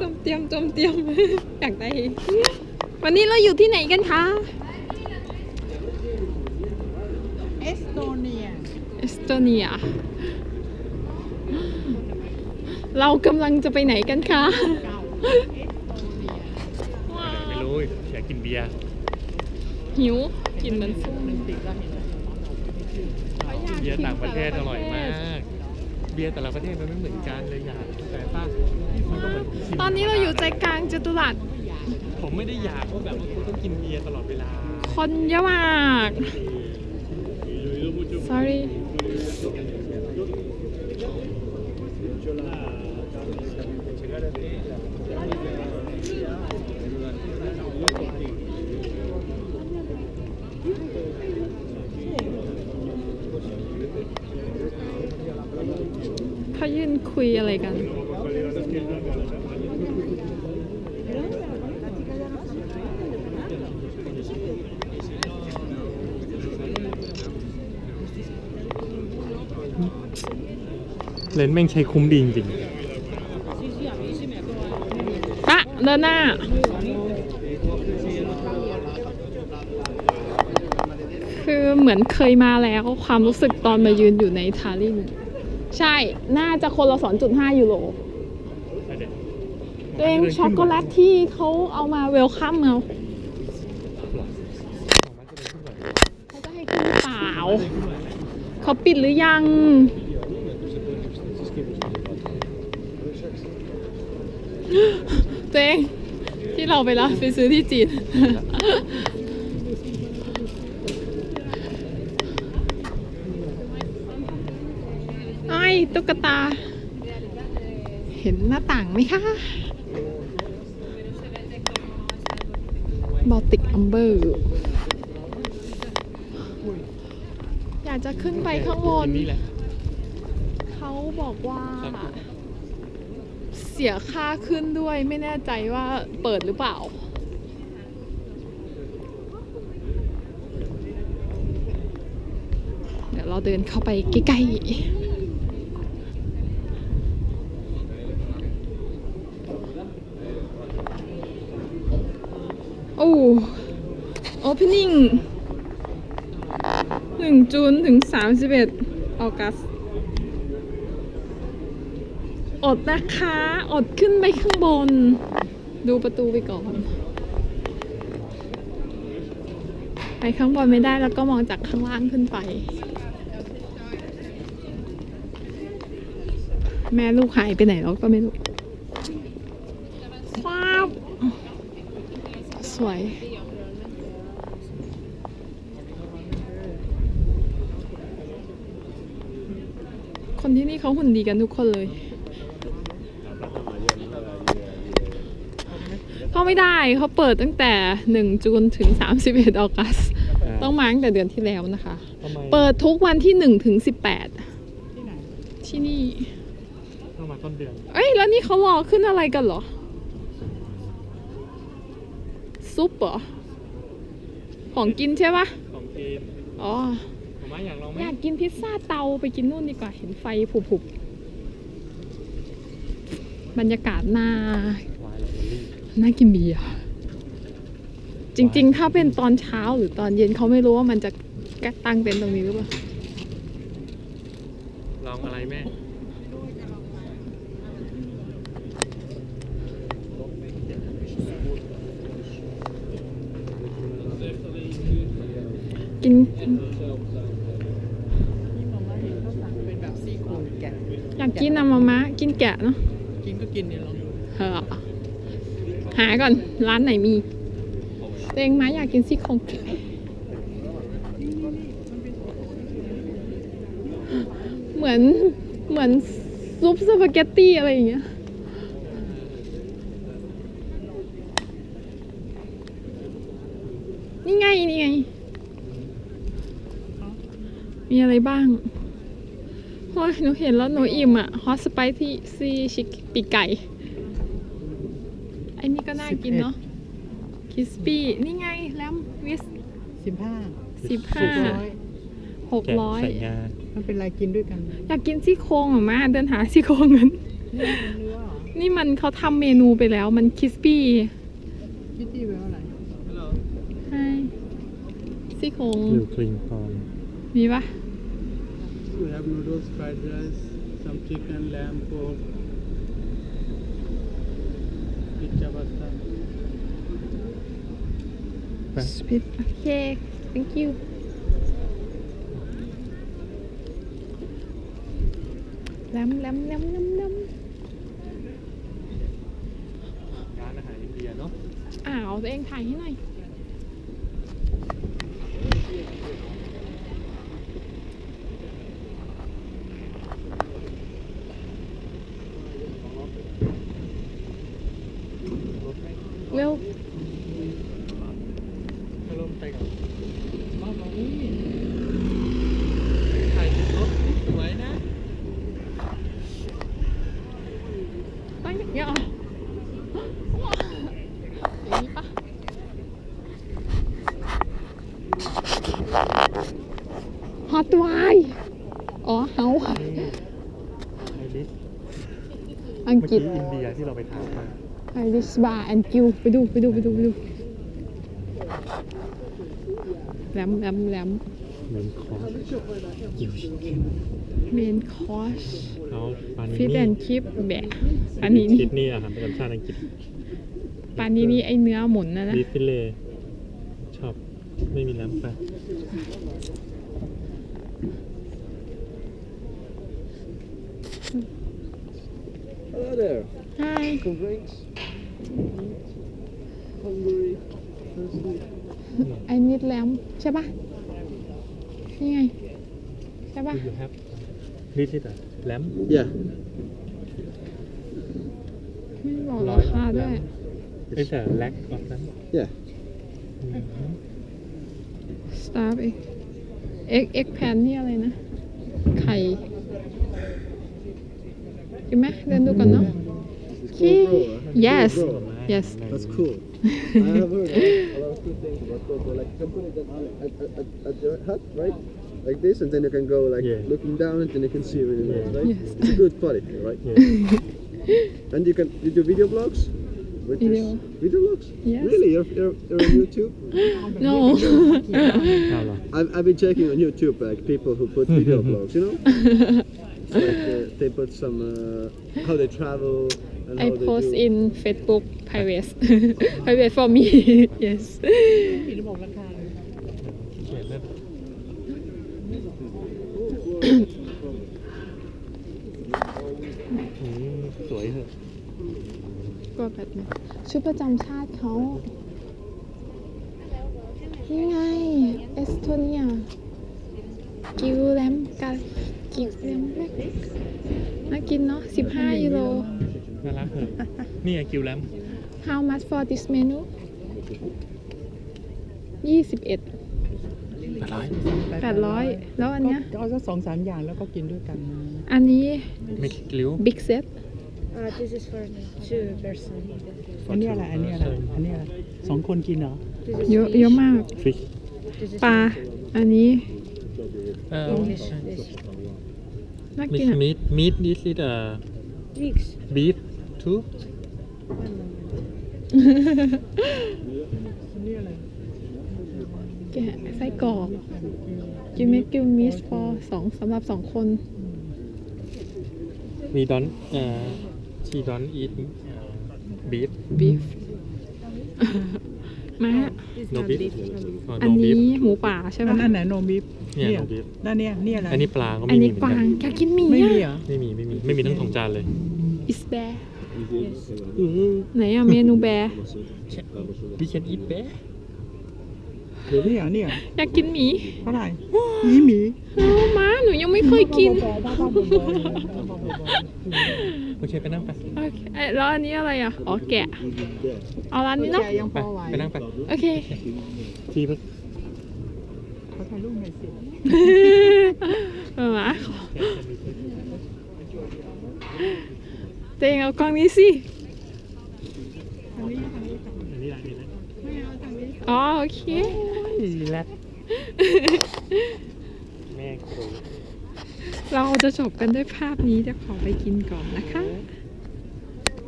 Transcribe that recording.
จมเตรียมจมเตรียมอยากได้ วันนี้เราอยู่ที่ไหนกันคะ เอสโตเนีย เอสโตเนีย เรากำลังจะไปไหนกันคะเก่าเอสโตเนียไม่รู้อยากกินเบียร์หิว กินมันสู้มันติดแล้วเห็นไหมเบียร์ต่างประเทศอร่อยมาก เบียร์แต่ละประเทศมันไม่เหมือนกันเลยอยากแต่ป้ามัน ก็เหมือนชิมตอนนี้เราอยู่ใจกลางจตุรัสผมไม่ได้อยากว่าแบบว่าคุณต้องกินเบียร์ตลอดเวลาคนเยอะมาก sorry เขายืนคุยอะไรกัน เลนส์แม่งใช้คุ้มดีจริงปะเดินหน้า คือเหมือนเคยมาแล้วความรู้สึกตอนมายืนอยู่ในทารินใช่ น่าจะคนละ2.5ยูโร ตัวเองช็อกโกแลตที่เขาเอามาเวลคัมเอาเขาจะให้ขึ้นเปล่าเขาปิดหรือยังตัวเองที่เราไปแล้วไปซื้อที่จีนไอ้ตุ๊กตา เห็นหน้าต่างไหมคะ บอติกอัมเบอร์ อยากจะขึ้นไปข้างบนนี่แหละเขาบอกว่าครับเสียค่าขึ้นด้วยไม่แน่ใจว่าเปิดหรือเปล่าเดี๋ยวเราเดินเข้าไปใกล้ๆ โอ้ opening 1จูนถึง 31ออกัส อดนะคะ อดขึ้นไปข้างบน ดูประตูไปก่อน ไปข้างบนไม่ได้แล้วก็มองจากข้างล่างขึ้นไป แม่ลูกหายไปไหนแล้วก็ไม่รู้ว้าวส วย คนที่นี่เขาหุ่นดีกันทุกคนเลย เข้าไม่ได้เขาเปิดตั้งแต่ 1 จูนถึง 31ออกัส ต้องมาตั้งแต่เดือนที่แล้วนะคะทำไมเปิดทุกวันที่1ถึง18ที่ไหนที่นี่ต้องมาต้นเดือน เอ้ย แล้วนี่เขารอขึ้นอะไรกันเหรอ ซุปเหรอ ของกินใช่ปะของกินอ๋อผมว่าอยากลองไหมอยากกินพิซซ่าเตาไปกินนู่นดีกว่า เห็นไฟผุบๆบรรยากาศน่าวายเลลี่น่ากินเบียร์จริง ๆ ถ้าเป็นตอนเช้าหรือตอนเย็นเขาไม่รู้ว่ามันจะแกะตั้งเต็นท์ตรงนี้หรือเปล่า ลองอะไรแม่ กินที่มองว่าเป็นแบบซี่โครงแกะอยากกินอะมามะกินแกะเนาะกินก็กินเนี่ยลองเออหาก่อนร้านไหนมีตัวเองไมาอยากกินซี่โครงแกะเหมือนเหมือนซุปสปาเกตตี้อะไรอย่างเงี้ย นี่ไง นี่ไง มีอะไรบ้างโอ้ยหนูเห็นแล้วหนูอิ่มอะฮอตสไปซี่ซีชิคปีกไก่ไอ้นี่ก็น่ากินเนาะคิสปี้นี่ไงแลมวิสสิบห้าสิบห้าร้อยหกแกะร้อยใส่งามันเป็นไรกินด้วยกัน อยากกินซี่โครงอะมาเดินหาซี่โครงกันนี่เป็นเนื้อเหรอนี่มันเขาทำเมนูไปแล้วมันคิสปี้คิตตี้แปลว่าอะไรใช่ซี่โครงอยู่คลิงตอนมีปะ We have noodles, fried rice, some chicken, lamb, pork, pizza pasta. สปิดโอเค thank you แลมแลมแลมแลมแลม ร้านอาหารอินเดียเนาะ อ้าวตัวเองถ่ายให้หน่อย กฤกี้ษอินเดียที่เราไปถ่ายมาไอริสบาร์แอนกิวไปดูไปดูไปดูไปดูไปดูแหลมแหลมแหลมเหมือนคอร์สกิวชิคเก้นเมนคอร์สแล้วปานิฟิตนี่แอนคิปแบะอันนี้นี่คิดนี่อาหารประจำชาติอังกฤษปานนี้นี่ไอเนื้อหมุนนะนะบีฟฟิเลชอบไม่มีน้ำไป Hello there. ใช่ Some drinks. Hungry. Thirsty. ไอนิดแหลมใช่ปะนี่ไง ใช่ปะ Do you have this is a lamb Yeah. ไม่บอกราคาด้วย It's a leg of lamb Yeah. อืมสตาร์เอกเอ็กเอ็กแพนนี่อะไรนะ ไข่ Remember the Nuka, no? It's cool. Yes. Yes. That's cool. I have heard a lot of good things about Coco. Like somebody that at, at, at your hut, right? Like this, and then you can go like yeah. looking down, and then you can see really nice, right? Yes. It's a good party, right? Yeah. and you can you do video blogs. Video. video blogs? Yes. Really? You're, you're, you're on YouTube? no. no. I've, I've been checking on YouTube like people who put video blogs, you know? Like uh, they put some uh, how they travel and I how they post do. in Facebook private private for me yes มีระบบราคาเลยเขียนแบบอืมสวยเหอะก็แบบนี้ชุดประจำชาติเขานี่ไงเอสโตเนียกิวแลมกา กิวแลมแบกน่ากินเนาะ15ยูโรน่ารักเหอะนี่ไงกิวแลม How much for this menu 21 800 แล้วอันเนี้ยก็เอาสักสองสามอย่างแล้วก็กินด้วยกัน อันนี้ มิกลิ้ว big set Uh, this is for two person. อันนี้อะไรอันนี้อะไรอันนี้อะไรสองคนกินเหรอ This is เยอะ fish. เยอะมากฟิช This is ปลา อันนี้เอ่อ English fish. น่ามิกิกนอะมีดมีดดิสอิดเอ่อ Weeks. บีฟทู One moment. อันนี้อะไรแกะไส้กรอกกินเมกิวมิส for สองสำหรับสองคนมีดอนเอ่อชีดอนอีทบีฟ beef มา It's No not beef? beef. No beef. อ๋ออันโนบีนี้ฟหมูป่าใช่ไหมนั่นอันไหนโนบิฟเนี่ย no beef นั่นเนี่ยนี่อะไรอันนี้ปลาก็อัไม่นมีนี้เหมือนกวากังนอยากกินหมีไม่มีอะเหรอไม่มีไม่มีไม่มีทั้งสองจานเลย is bear Yes. ไหนอะเมนูแบร์พี่เคนอีทเบ้นี่เหรอนี่เหรออยากกินหมีเท่าไหร่หมีหมี เอามาหนูยังไม่เคยกิน โอเคไปนั่งไปโอเคเอ้ยแล้วอันนี้อะไรอะ อ๋อแกะ เอาร้านนี้เนาะแกยังพไปอไหวไปนั่งไปโอเค ที่เพิ่งเขาถ่ายรูปหน่อยสิเออมาขอตัวเองเอากล้องนี้สิอันนี้อันนี้อันนี้อ๋อโอเคดีแล้วแม่ครู เราจะจบกันด้วยภาพนี้จะขอไปกินก่อนนะคะ